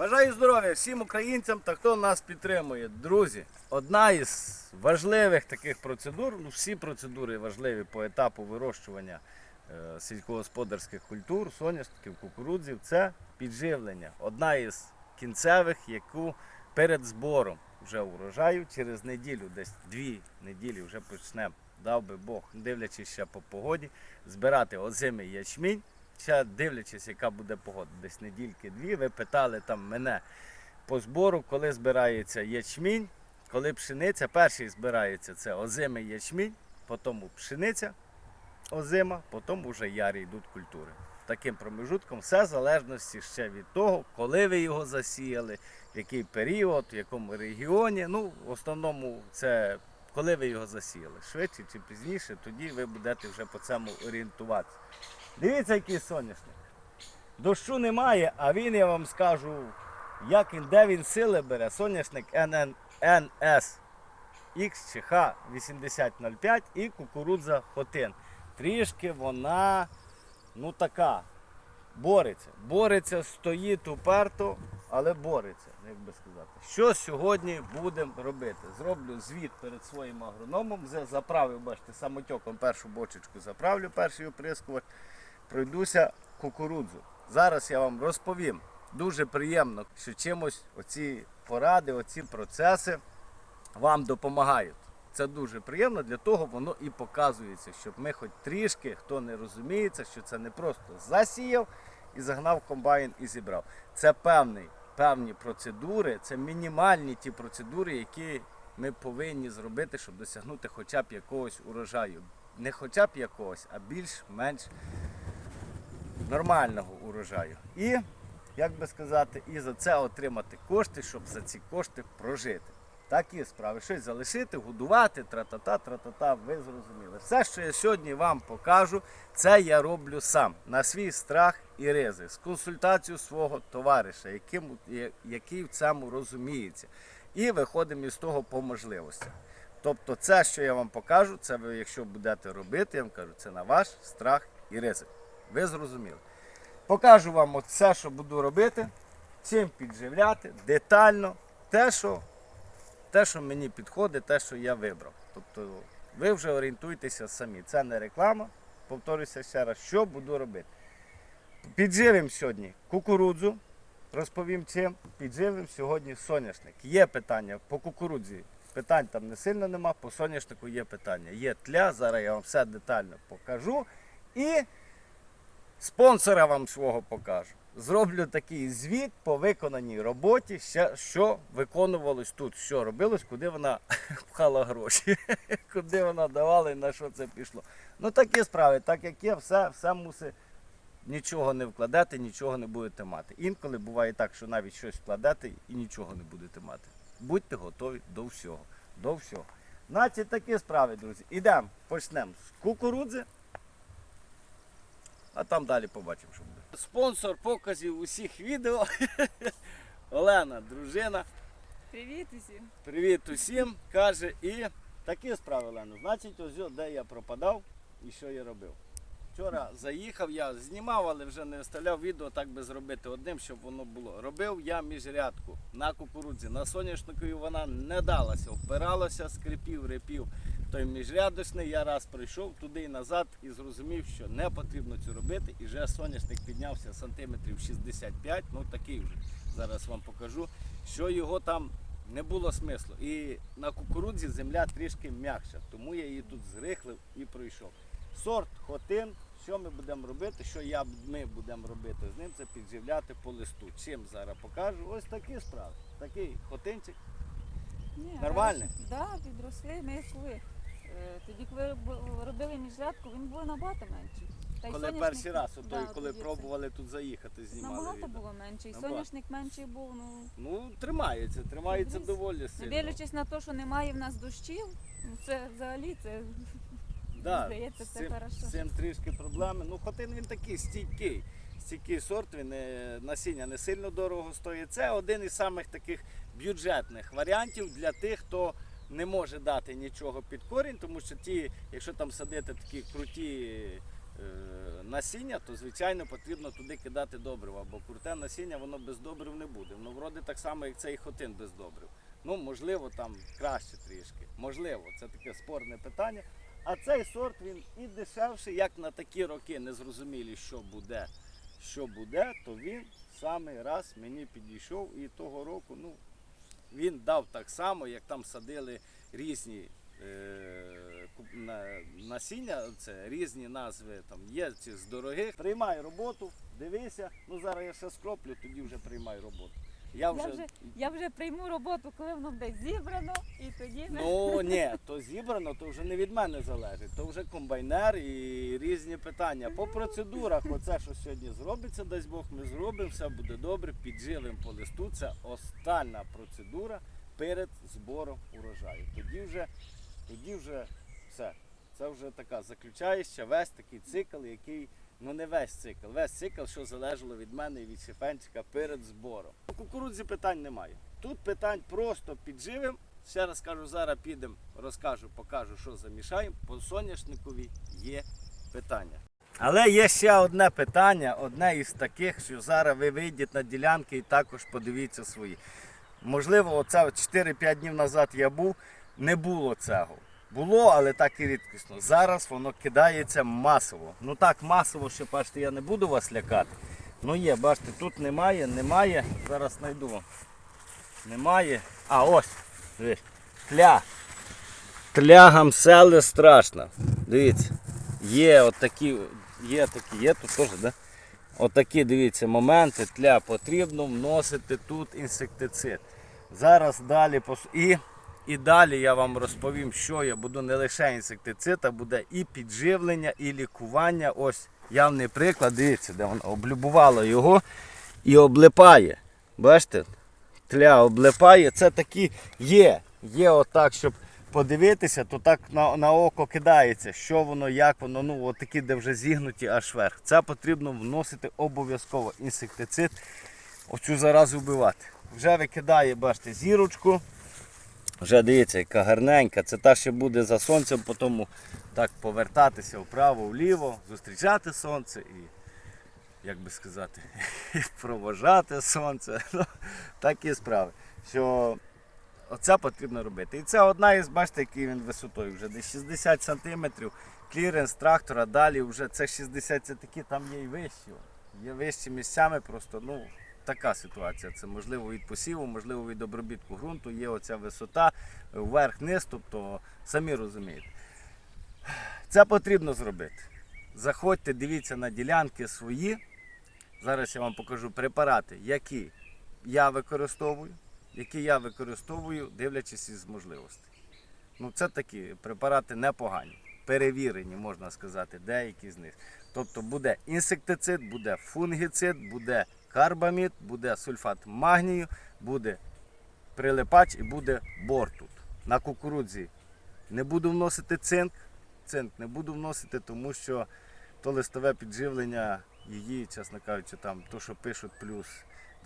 Бажаю здоров'я всім українцям та хто нас підтримує. Друзі, одна із важливих таких процедур, ну всі процедури важливі по етапу вирощування е, сільськогосподарських культур, соняшників, кукурудзів, це підживлення. Одна із кінцевих, яку перед збором вже урожаю через неділю, десь дві неділі вже почнемо, дав би Бог, дивлячись ще по погоді, збирати озимий ячмінь. Ще дивлячись, яка буде погода, десь недільки-дві. Ви питали там мене по збору, коли збирається ячмінь, коли пшениця. Перший збирається це озимий ячмінь, потім пшениця озима, потім вже ярі йдуть культури. Таким промежутком все в залежності ще від того, коли ви його засіяли, в який період, в якому регіоні. Ну, в основному це коли ви його засіяли. Швидше чи пізніше, тоді ви будете вже по цьому орієнтуватися. Дивіться, який соняшник. Дощу немає, а він, я вам скажу, як він, де він сили бере. Соняшник НН, НС X чи Х 8005 і кукурудза Хотин. Трішки вона ну така. Бореться. Бореться, стоїть уперто, але бореться, як би сказати. Що сьогодні будемо робити? Зроблю звіт перед своїм агрономом. Заправив, бачите, самотьоком першу бочечку заправлю, перший оприскувач. Пройдуся кукурудзу. Зараз я вам розповім. Дуже приємно, що чимось оці поради, оці процеси вам допомагають. Це дуже приємно, для того воно і показується, щоб ми хоч трішки, хто не розуміється, що це не просто засіяв і загнав комбайн і зібрав. Це певний, певні процедури, це мінімальні ті процедури, які ми повинні зробити, щоб досягнути хоча б якогось урожаю. Не хоча б якогось, а більш-менш нормального урожаю. І, як би сказати, і за це отримати кошти, щоб за ці кошти прожити. Такі справи. Щось залишити, годувати, тра-та-та, тра-та-та, ви зрозуміли. Все, що я сьогодні вам покажу, це я роблю сам на свій страх і ризик, з консультацією свого товариша, яким, який в цьому розуміється. І виходимо із того по можливостях. Тобто, це, що я вам покажу, це ви, якщо будете робити, я вам кажу, це на ваш страх і ризик. Ви зрозуміли. Покажу вам все, що буду робити, чим підживляти, детально, те, що, те, що мені підходить, те, що я вибрав. Тобто ви вже орієнтуйтеся самі. Це не реклама. Повторюся ще раз, що буду робити. Підживимо сьогодні кукурудзу, розповім чим. Підживимо сьогодні соняшник. Є питання по кукурудзі. Питань там не сильно нема, по соняшнику є питання. Є тля, зараз я вам все детально покажу. І спонсора вам свого покажу. Зроблю такий звіт по виконаній роботі, що виконувалось тут, що робилось, куди вона пхала гроші, куди вона давала і на що це пішло. Ну такі справи, так як є, все, все мусить нічого не вкладати, нічого не будете мати. Інколи буває так, що навіть щось вкладати і нічого не будете мати. Будьте готові до всього. До всього. Значить, такі справи, друзі. Ідемо, почнемо з кукурудзи. А там далі побачимо, що буде. Спонсор показів усіх відео. Олена, дружина. Привіт усім. Привіт усім. Каже, і такі справи, Олена. Значить, ось де я пропадав і що я робив. Вчора заїхав, я знімав, але вже не вставляв відео, так би зробити одним, щоб воно було. Робив я міжрядку на кукурудзі. На соняшнику вона не далася, впиралася, скрипів, репів. Той міжрядочний я раз прийшов туди і назад і зрозумів, що не потрібно це робити. І вже соняшник піднявся сантиметрів 65, ну такий вже зараз вам покажу, що його там не було смислу. І на кукурудзі земля трішки м'якша, тому я її тут зрихлив і пройшов. Сорт хотин, що ми будемо робити, що я, ми будемо робити з ним, це підживляти по листу. Чим зараз покажу. Ось такі справи. Такий хотинчик. Ні, Нормально? Так, да, підросли. Ми коли тоді, коли робили міжрядку, він був набагато менший. Та й Коли соняшник- перший раз, ото, да, коли тоді це пробували тут заїхати, знімали. Набагато відео. було менший. Набагато. Соняшник менший був. Ну, Ну, тримається, тримається Дивись, доволі не сильно. дивлячись на те, що немає в нас дощів, ну, це взагалі це Да, здається, з це цим, хорошо. з цим трішки проблеми. Ну, хотин він такий стійкий. Стійкий сорт, він е, насіння не сильно дорого стоїть. Це один із самих таких бюджетних варіантів для тих, хто не може дати нічого під корінь, тому що ті, якщо там садити такі круті е, насіння, то звичайно потрібно туди кидати добрива, бо круте насіння воно без добрив не буде. Воно вроде так само, як цей хотин без добрив. Ну, можливо, там краще трішки. Можливо, це таке спорне питання. А цей сорт він і дешевший, як на такі роки незрозумілі, що буде, що буде, то він самий раз мені підійшов і того року, ну, він дав так само, як там садили різні е, насіння, це різні назви там є ці з дорогих. Приймай роботу, дивися. Ну зараз я ще скроплю, тоді вже приймай роботу. Я Я вже, вже, я вже прийму роботу, коли воно буде зібрано, і тоді ну ні, то зібрано, то вже не від мене залежить. То вже комбайнер і різні питання. По процедурах, оце що сьогодні зробиться, дасть Бог, ми зробимо, все буде добре, підживимо по листу. Це остання процедура перед збором урожаю. Тоді вже, тоді вже все. Це вже така заключаюча весь такий цикл, який, ну не весь цикл, весь цикл, що залежало від мене і від Шефенчика перед збором. По кукурудзі питань немає. Тут питань просто підживимо. Ще раз кажу, зараз підемо, розкажу, покажу, що замішаємо. По соняшникові є питання. Але є ще одне питання, одне із таких, що зараз ви вийдете на ділянки і також подивіться свої. Можливо, оце 4-5 днів назад я був, не було цього. Було, але так і рідкісно. Зараз воно кидається масово. Ну так масово, що бачите, я не буду вас лякати. Ну є, бачите, тут немає, немає. Зараз знайду вам. Немає. А, ось. Тля. Тля гамсели страшно. Дивіться. Є отакі, є такі, є тут теж, да? Отакі, дивіться, моменти. Тля потрібно вносити тут інсектицид. Зараз далі і, і далі я вам розповім, що я буду не лише інсектицид, а буде і підживлення, і лікування. Ось явний приклад, дивіться, де воно облюбувало його і облипає. Бачите? Тля облипає. Це такі є. Є отак, щоб подивитися, то так на, на око кидається, що воно, як воно, ну от такі, де вже зігнуті аж вверх. Це потрібно вносити обов'язково інсектицид, оцю заразу вбивати. Вже викидає, бачите, зірочку. Вже дивіться, яка гарненька. Це та, що буде за сонцем, потім так повертатися вправо, вліво, зустрічати сонце і, як би сказати, і провожати сонце. Ну, такі справи. Що оце потрібно робити. І це одна із, бачите, який він висотою вже десь 60 см. Кліренс трактора, далі вже це 60 це такі, там є і вищі. Є вищі місцями, просто ну, така ситуація. Це можливо від посіву, можливо від обробітку ґрунту, є оця висота, вверх-низ, тобто самі розумієте. Це потрібно зробити. Заходьте, дивіться на ділянки свої. Зараз я вам покажу препарати, які я використовую, які я використовую, дивлячись із можливостей. Ну, це такі препарати непогані, перевірені, можна сказати, деякі з них. Тобто буде інсектицид, буде фунгіцид, буде карбамід, буде сульфат магнію, буде прилипач і буде бор тут. На кукурудзі не буду вносити цинк. Цинк не буду вносити, тому що то листове підживлення її, чесно кажучи, там то, що пишуть плюс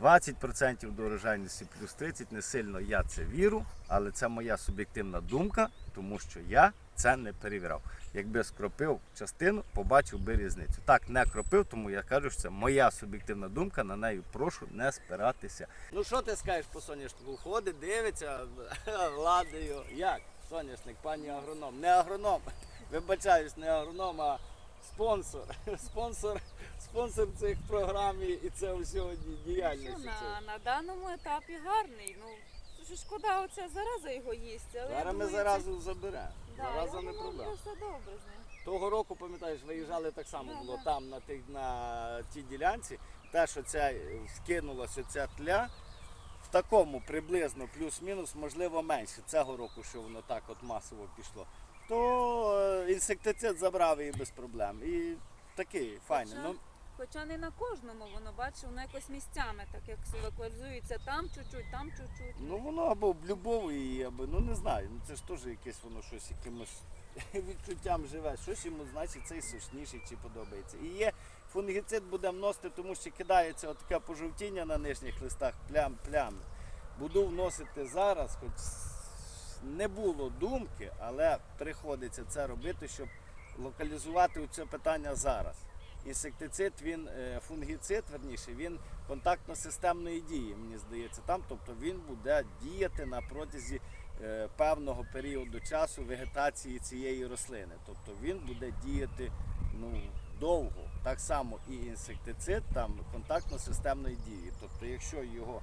20% до урожайності, плюс 30%, не сильно я це вірю, але це моя суб'єктивна думка, тому що я це не перевіряв. Якби скропив частину, побачив би різницю. Так, не кропив, тому я кажу, що це моя суб'єктивна думка, на неї прошу не спиратися. Ну що ти скажеш по соняшнику? Ходить, дивиться, ладою. Як? Соняшник, пані агроном. Не агроном. Вибачаюсь, не агроном, а спонсор. Спонсор, спонсор цих програм і- це сьогодні Що діяльності. на, на даному етапі гарний. Ну, шкода, оця зараза його їсть. Але Зараз ми думаю, це- заразу заберемо. Зараза не проблема. все добре з ним. Того року, пам'ятаєш, виїжджали так само Да, було да. там на тих на тій ділянці. Те, що ця е, скинулася ця тля, в такому приблизно плюс-мінус, можливо, менше. Цього року, що воно так от масово пішло, то е, інсектицид забрав її без проблем. І такий файний. Ну, Хоча не на кожному воно бачиш, воно якось місцями, так як локалізується там чуть-чуть, там чуть-чуть. ну воно або в любов її, або ну не знаю. Ну це ж теж якесь воно щось якимось відчуттям живе. Щось йому значить цей сушніший чи подобається. І є фунгіцид буде вносити, тому що кидається отаке пожовтіння на нижніх листах, плям-плям. Буду вносити зараз, хоч не було думки, але приходиться це робити, щоб локалізувати це питання зараз. Інсектицид, він е, фунгіцид, верніше, він контактно-системної дії, мені здається, там, тобто він буде діяти на протязі е, певного періоду часу вегетації цієї рослини. Тобто він буде діяти ну, довго. Так само і інсектицид там контактно-системної дії. Тобто, якщо його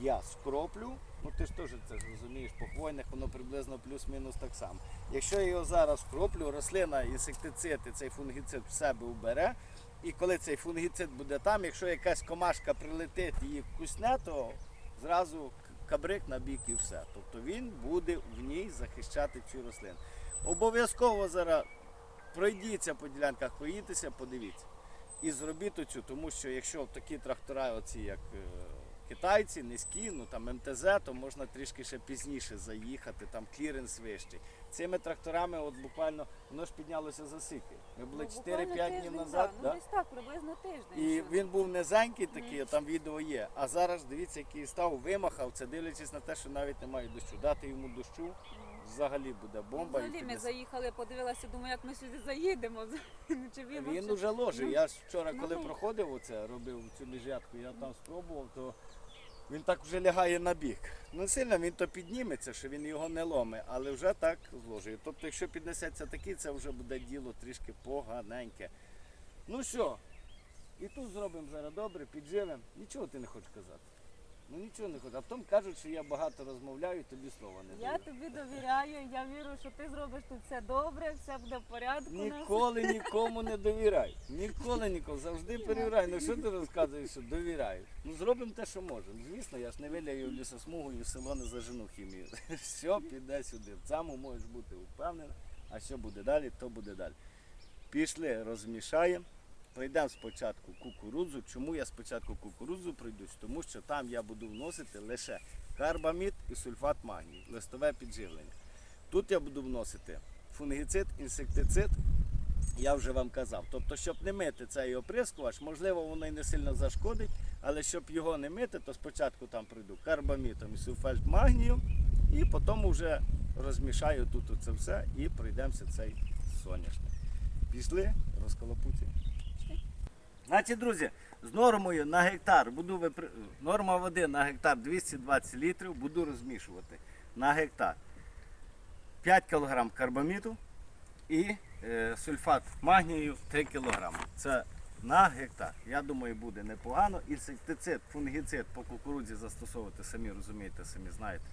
я скроплю, ну ти ж теж це розумієш, по хвойних воно приблизно плюс-мінус так само. Якщо я його зараз скроплю, рослина інсектицид і цей фунгіцид в себе убере. І коли цей фунгіцид буде там, якщо якась комашка прилетить і її вкусне, то зразу кабрик на бік і все. Тобто він буде в ній захищати цю рослину. Обов'язково зараз пройдіться по ділянках, поїдьтеся, подивіться. І зробіть оцю, тому що якщо такі трактора, оці як е, китайці, низькі, ну там МТЗ, то можна трішки ще пізніше заїхати, там кліренс вищий. Цими тракторами, от буквально, воно ж піднялося за сики. Ми були Ну, буквально 4-5 днів назад. да? Ну, десь так, приблизно тиждень. І він був низенький такий, там відео є. А зараз дивіться, який став, вимахав. Це дивлячись на те, що навіть немає дощу. Дати йому дощу взагалі буде бомба. і Взагалі ми заїхали, подивилася, думаю, як ми сюди заїдемо. Ну, Чи він, уже. Ну, Я ж вчора, коли ну. проходив оце, робив цю міжрядку, я там спробував, то він так вже лягає на бік. Ну сильно він то підніметься, що він його не ломе, але вже так зложує. Тобто, якщо піднесеться такий, це вже буде діло трішки поганеньке. Ну що, і тут зробимо зараз добре, підживемо. Нічого ти не хочеш казати. Ну нічого не хочу. А потім кажуть, що я багато розмовляю, тобі слова не Я даю. тобі довіряю, я вірю, що ти зробиш тут все добре, все буде в порядку. у нас. Ніколи нікому не довіряй. Ніколи нікому. Завжди перевіряй. Ну що ти розказуєш, що довіряю? Ну зробимо те, що можемо. Звісно, я ж не виляю в лісосмугу і в село не зажену хімію. Все піде сюди. В цьому можеш бути впевнений. А що буде далі, то буде далі. Пішли, розмішаємо. Пройдемо спочатку кукурудзу. Чому я спочатку кукурудзу пройдусь? Тому що там я буду вносити лише карбамід і сульфат магнію, листове підживлення. Тут я буду вносити фунгіцид, інсектицид, я вже вам казав. Тобто, щоб не мити цей оприскувач, можливо, воно і не сильно зашкодить, але щоб його не мити, то спочатку там пройду карбамітом і сульфат магнію, і потім вже розмішаю тут це все і пройдемося цей соняшник. Пішли, розколопуті. Значить, друзі, з нормою на гектар буду випри... норма води на гектар 220 літрів, буду розмішувати на гектар 5 кг карбаміду і е, сульфат магнію 3 кг. Це на гектар. Я думаю, буде непогано. Інсектицид, фунгіцид по кукурудзі застосовувати, самі розумієте, самі знаєте.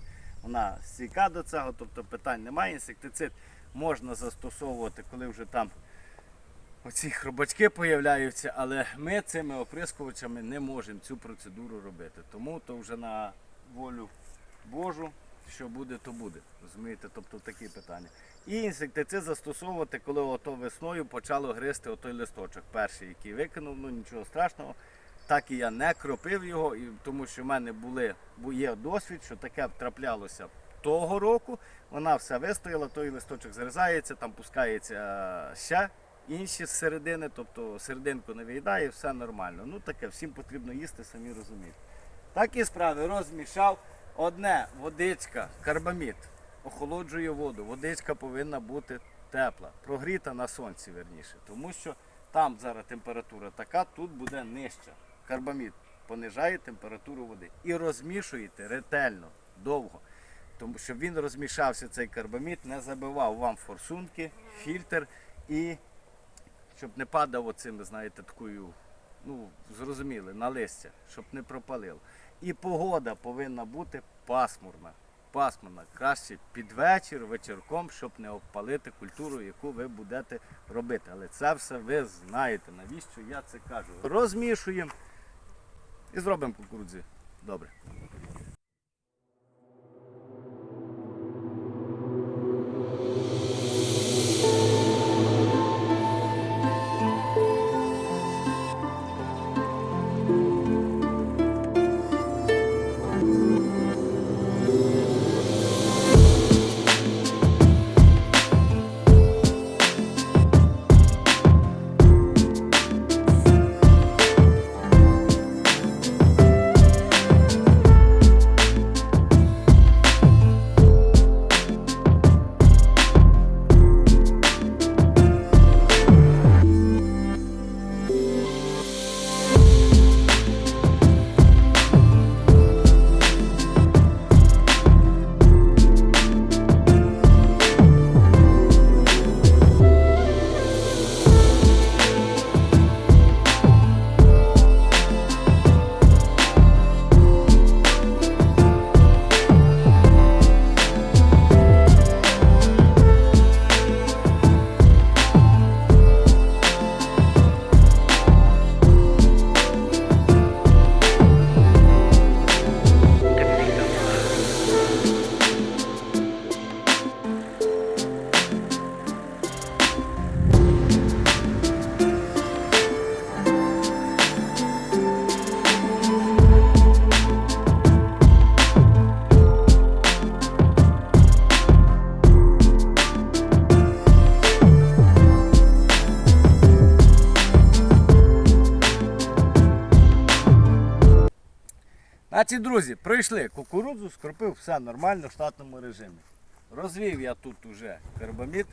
Вона стійка до цього, тобто питань немає. Інсектицид можна застосовувати, коли вже там оці хробачки появляються, але ми цими оприскувачами не можемо цю процедуру робити. Тому то вже на волю Божу, що буде, то буде. Розумієте, тобто такі питання. І інсектицид застосовувати, коли ото весною почало гризти отой листочок, перший, який викинув, ну нічого страшного. Так і я не кропив його, тому що в мене були, бу- є досвід, що таке траплялося того року. Вона все вистояла, той листочок зрізається, там пускається е, ще інші з середини, тобто серединку не виїдає, все нормально. Ну таке, всім потрібно їсти, самі розумієте. Такі справи розмішав. Одне водичка, карбамід, охолоджує воду. Водичка повинна бути тепла, прогріта на сонці, верніше. Тому що там зараз температура така, тут буде нижча. Карбамід понижає температуру води. І розмішуєте ретельно, довго. Тому щоб він розмішався, цей карбамід, не забивав вам форсунки, фільтр і щоб не падав оцими, знаєте, такою, ну, зрозуміли, на листя, щоб не пропалило. І погода повинна бути пасмурна. Пасмурна. Краще під вечір, вечірком, щоб не обпалити культуру, яку ви будете робити. Але це все ви знаєте, навіщо я це кажу. Розмішуємо і зробимо кукурудзі. Добре. Друзі, пройшли кукурудзу, скропив, все нормально в штатному режимі. Розвів я тут уже карбамід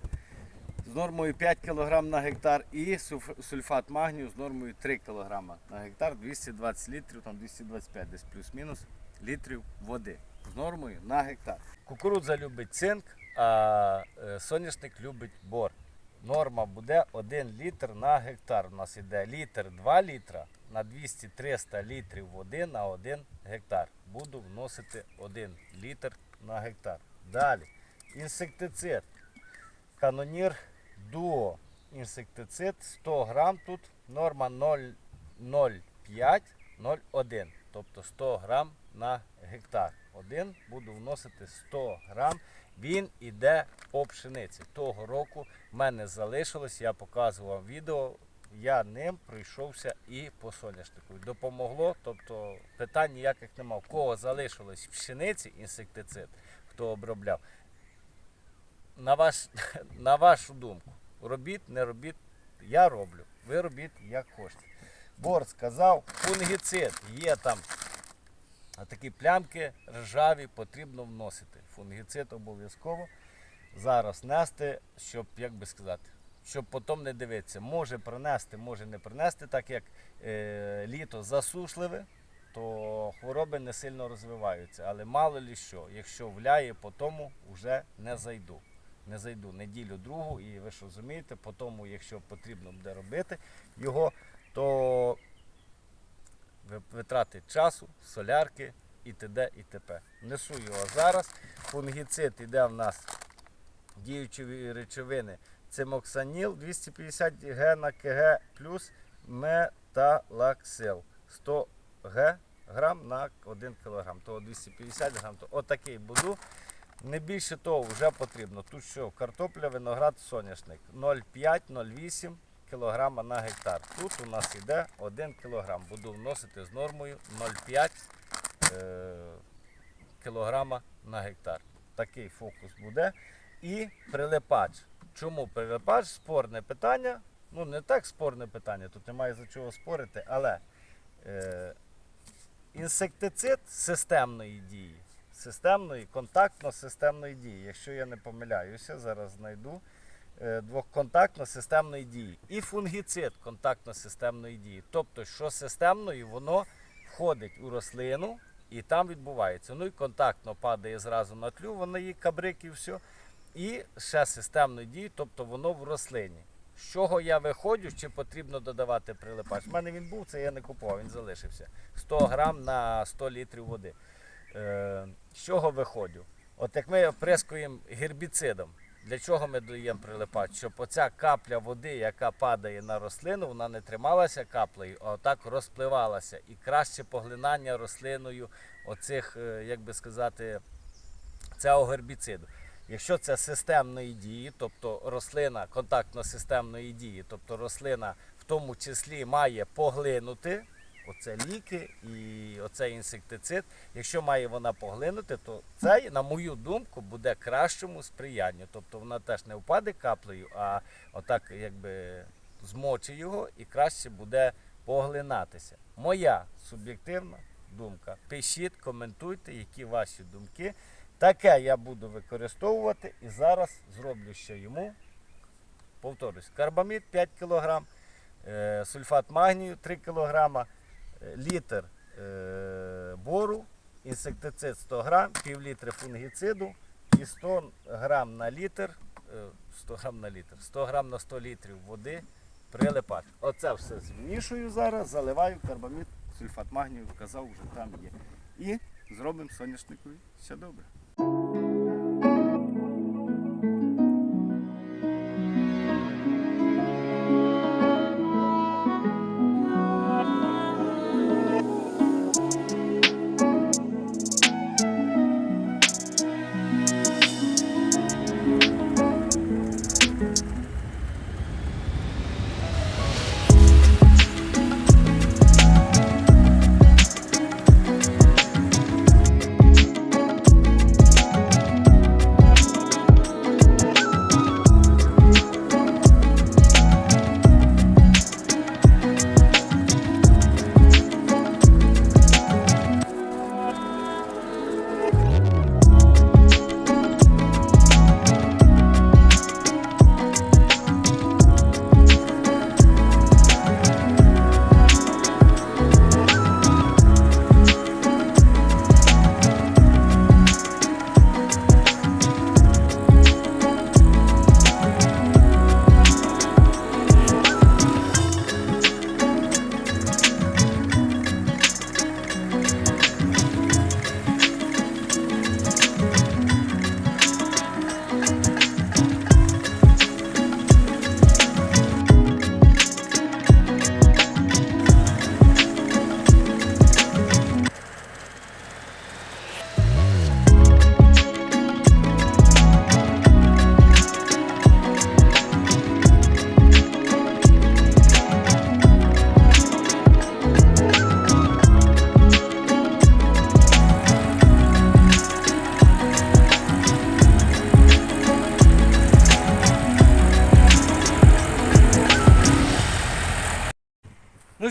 з нормою 5 кг на гектар і сульфат магнію з нормою 3 кг на гектар, 220 літрів, там 225 десь плюс-мінус літрів води з нормою на гектар. Кукурудза любить цинк, а е, соняшник любить бор. Норма буде 1 літр на гектар. У нас іде літр 2 літра на 200-300 літрів води на 1 гектар. Буду вносити 1 літр на гектар. Далі. Інсектицид. Канонір Дуо. Інсектицид 100 грам тут. Норма 0,05-0,1. Тобто 100 грам на гектар. Один буду вносити 100 грам. Він іде по пшениці. Того року в мене залишилось, я показував відео. Я ним пройшовся і по соняшнику. Допомогло, тобто питань ніяких нема. В кого залишилось в пшениці інсектицид, хто обробляв. На, ваш, на вашу думку, робіть, не робіть, я роблю. Ви робіть як хочете. Бор сказав, фунгіцид є там а такі плямки ржаві потрібно вносити. Фунгіцид обов'язково зараз нести, щоб, як би сказати, щоб потім не дивитися. Може принести, може не принести, так як е, літо засушливе, то хвороби не сильно розвиваються. Але мало лі що, якщо вляє, по тому вже не зайду. Не зайду неділю другу, і ви ж розумієте, по тому, якщо потрібно буде робити його, то витрати часу, солярки і т.д. і т.п. Несу його зараз. Фунгіцид іде в нас діючі речовини. Цимоксаніл 250 г на КГ плюс металаксил 100 г грам на 1 кг. Того 250 грам. То отакий буду. Не більше того вже потрібно. Тут що? Картопля, виноград, соняшник 0,5-0,8 кг на гектар. Тут у нас йде 1 кг. Буду вносити з нормою 0,5 е, кг на гектар. Такий фокус буде. І прилипач. Чому прилипач? Спорне питання. Ну, не так спорне питання, тут немає за чого спорити, але е, інсектицид системної дії. Системної, контактно-системної дії. Якщо я не помиляюся, зараз знайду е, двоконтактно-системної дії. І фунгіцид контактно-системної дії. Тобто, що системної, воно входить у рослину і там відбувається. Ну і контактно падає зразу на тлю, воно її кабрик все. І ще системної дії, тобто воно в рослині. З чого я виходжу, чи потрібно додавати прилипач? У мене він був, це я не купував, він залишився. 100 грам на 100 літрів води. Е, з чого виходжу? От як ми оприскуємо гербіцидом, для чого ми даємо прилипач? Щоб оця капля води, яка падає на рослину, вона не трималася каплею, а отак розпливалася. І краще поглинання рослиною оцих, е, як би сказати, цього гербіциду. Якщо це системної дії, тобто рослина контактно-системної дії, тобто рослина в тому числі має поглинути оце ліки і оцей інсектицид. Якщо має вона поглинути, то це, на мою думку, буде кращому сприянню. Тобто вона теж не впаде каплею, а отак якби змочи його і краще буде поглинатися. Моя суб'єктивна думка. Пишіть, коментуйте, які ваші думки. Таке я буду використовувати і зараз зроблю ще йому. Повторюсь, карбамід 5 кг, е, сульфат магнію 3 кг, е, літр е, бору, інсектицид 100 грам, пів літри фунгіциду і 100 грам на літр, е, 100 грам на літр, 100 грам на 100 літрів води прилипач. Оце все змішую зараз, заливаю карбамід, сульфат магнію, вказав, вже там є. І зробимо соняшникові все добре.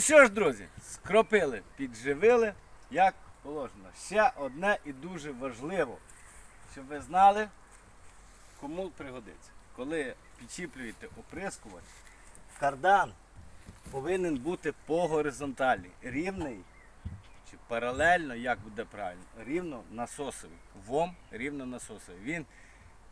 Що ж, друзі, скропили, підживили, як положено. Ще одне і дуже важливо, щоб ви знали, кому пригодиться. Коли підчіплюєте оприскувач, кардан повинен бути по горизонталі, рівний чи паралельно, як буде правильно, рівно насосовий. Вом рівно насосовий. Він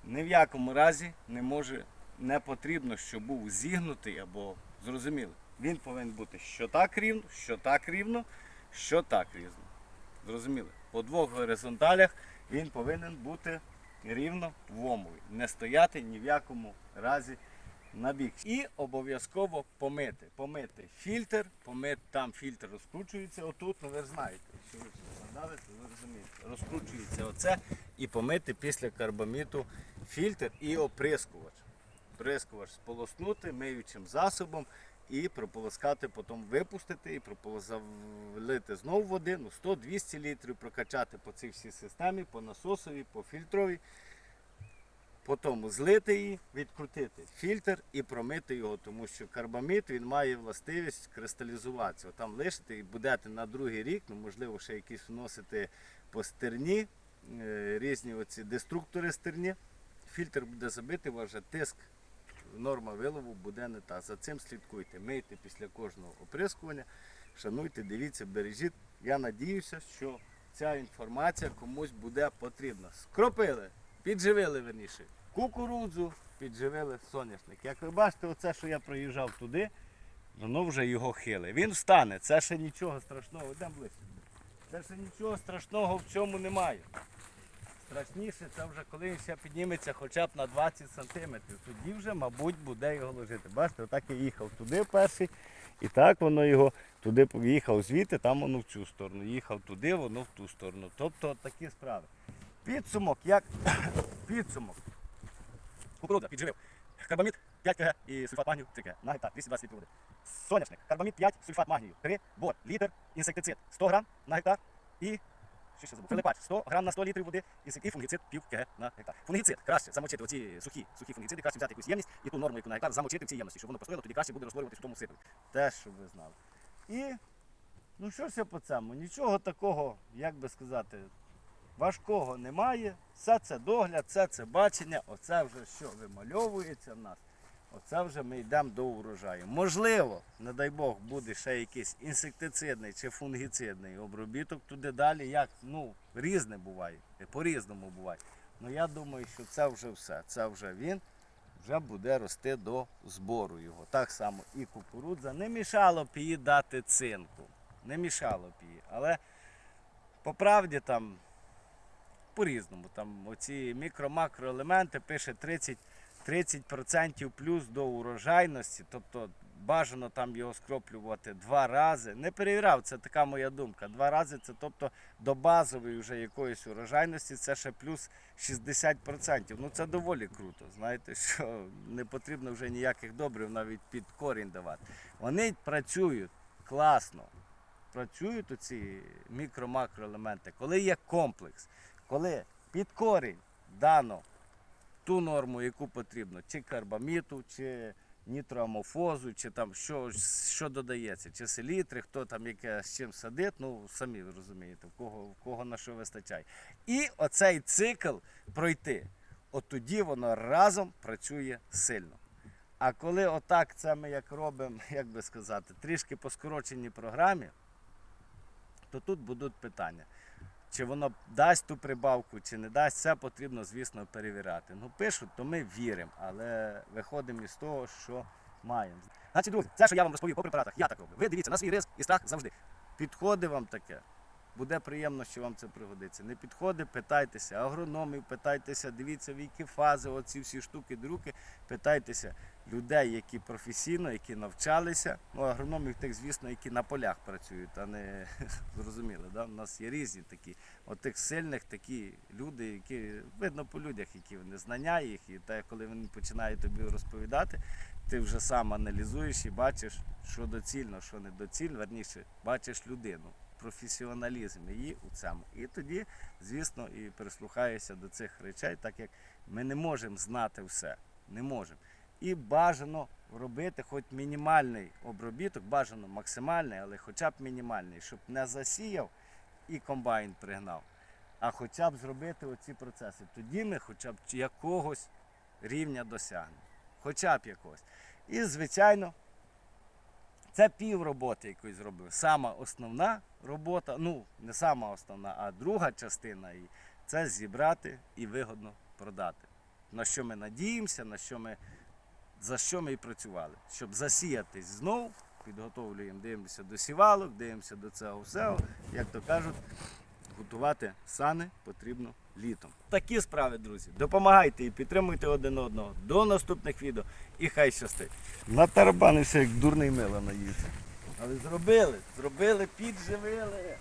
ні в якому разі не може, не потрібно, щоб був зігнутий або зрозумілий. Він повинен бути що так рівно, що так рівно, що так рівно. Зрозуміли? По двох горизонталях він повинен бути рівно вомовий. Не стояти ні в якому разі на бік. І обов'язково помити. Помити фільтр, помити, там фільтр розкручується отут, ну ви знаєте, що ви складали, то ви розумієте. Розкручується оце і помити після карбаміту фільтр і оприскувач. Оприскувач сполоснути миючим засобом і прополоскати, потім випустити і прополоскати знову води, ну 100-200 літрів прокачати по цій всій системі, по насосовій, по фільтровій. Потім злити її, відкрутити фільтр і промити його, тому що карбамід він має властивість кристалізуватися. Там лишити і будете на другий рік, ну можливо, ще якісь вносити по стерні, е, різні оці деструктори стерні. Фільтр буде забитий, у вас вже тиск, норма вилову буде не та. За цим слідкуйте. Мийте після кожного оприскування, шануйте, дивіться, бережіть. Я надіюся, що ця інформація комусь буде потрібна. Скропили, підживили верніше кукурудзу, підживили соняшник. Як ви бачите, оце, що я проїжджав туди, воно вже його хиле. Він встане, це ще нічого страшного. Йдемо ближче. Це ще нічого страшного в цьому немає. Страшніше це вже коли він ще підніметься хоча б на 20 сантиметрів. Тоді вже, мабуть, буде його ложити. Бачите, отак я їхав туди перший. І так воно його туди поїхав звідти, там воно в цю сторону. Їхав туди, воно в ту сторону. Тобто такі справи. Підсумок, як підсумок. Кукурудза підживив. Карбамід 5 кг і сульфат магнію 3 кг на гектар 220 літрів води. Соняшник. Карбамід 5, сульфат магнію 3, бор, літр, інсектицид 100 грам на гектар і що ще забув? Филипач 100 грам на 100 літрів води і фунгіцид пів кг на гектар. Фунгіцид краще замочити оці сухі, сухі фунгіциди, краще взяти якусь ємність і ту норму, яку на гектар замочити в цій ємності, щоб воно постояло, тоді краще буде розтворюватися в тому сипі. Те, щоб ви знали. І ну що я по цьому? Нічого такого, як би сказати, важкого немає. Все це догляд, все це бачення, оце вже що вимальовується в нас. Оце вже ми йдемо до урожаю. Можливо, не дай Бог, буде ще якийсь інсектицидний чи фунгіцидний обробіток туди далі, як ну, різне буває, по-різному буває. Ну я думаю, що це вже все. Це вже він вже буде рости до збору його. Так само і кукурудза. Не мішало б її дати цинку. Не мішало б її. Але по правді там по-різному. Там оці мікро-макроелементи пише 30, 30% плюс до урожайності, тобто бажано там його скроплювати два рази. Не перевіряв, це така моя думка. Два рази це тобто до базової вже якоїсь урожайності це ще плюс 60%. Ну це доволі круто. Знаєте, що не потрібно вже ніяких добрив навіть під корінь давати. Вони працюють класно. Працюють оці мікро-макроелементи, коли є комплекс, коли під корінь дано ту норму, яку потрібно, чи карбаміту, чи нітроамофозу, чи там що, що додається, чи селітри, хто там яке з чим садить, ну самі розумієте, в кого, в кого на що вистачає. І оцей цикл пройти, от тоді воно разом працює сильно. А коли отак це ми як робимо, як би сказати, трішки по скороченій програмі, то тут будуть питання. Чи воно дасть ту прибавку, чи не дасть, це потрібно, звісно, перевіряти. Ну, пишуть, то ми віримо, але виходимо із того, що маємо. Значить, друзі, це, що я вам розповів по препаратах, я так роблю. Ви дивіться на свій риск і страх завжди. Підходить вам таке. Буде приємно, що вам це пригодиться. Не підходить, питайтеся агрономів, питайтеся, дивіться, в які фази, оці всі штуки, друки, питайтеся людей, які професійно, які навчалися. Ну, агрономів тих, звісно, які на полях працюють, а не зрозуміли. Да? У нас є різні такі. От тих сильних такі люди, які видно по людях, які вони знання їх, і те, коли вони починають тобі розповідати, ти вже сам аналізуєш і бачиш, що доцільно, що недоцільно, верніше, бачиш людину, професіоналізм її у цьому. І тоді, звісно, і прислухаєшся до цих речей, так як ми не можемо знати все. Не можемо. І бажано робити хоч мінімальний обробіток, бажано максимальний, але хоча б мінімальний, щоб не засіяв і комбайн пригнав, а хоча б зробити оці процеси. Тоді ми хоча б якогось рівня досягнемо. Хоча б якогось. І, звичайно, це пів роботи, якої зробив. Сама основна робота, ну не сама основна, а друга частина її це зібрати і вигодно продати. На що ми надіємося, на що ми, за що ми і працювали. Щоб засіятись знов, підготовлюємо, дивимося до сівалок, дивимося до цього всього, як то кажуть, готувати сани потрібно літом. Такі справи, друзі. Допомагайте і підтримуйте один одного. До наступних відео і хай щастить. Натарабанився, як дурний мило наївся. Але зробили, зробили, підживили.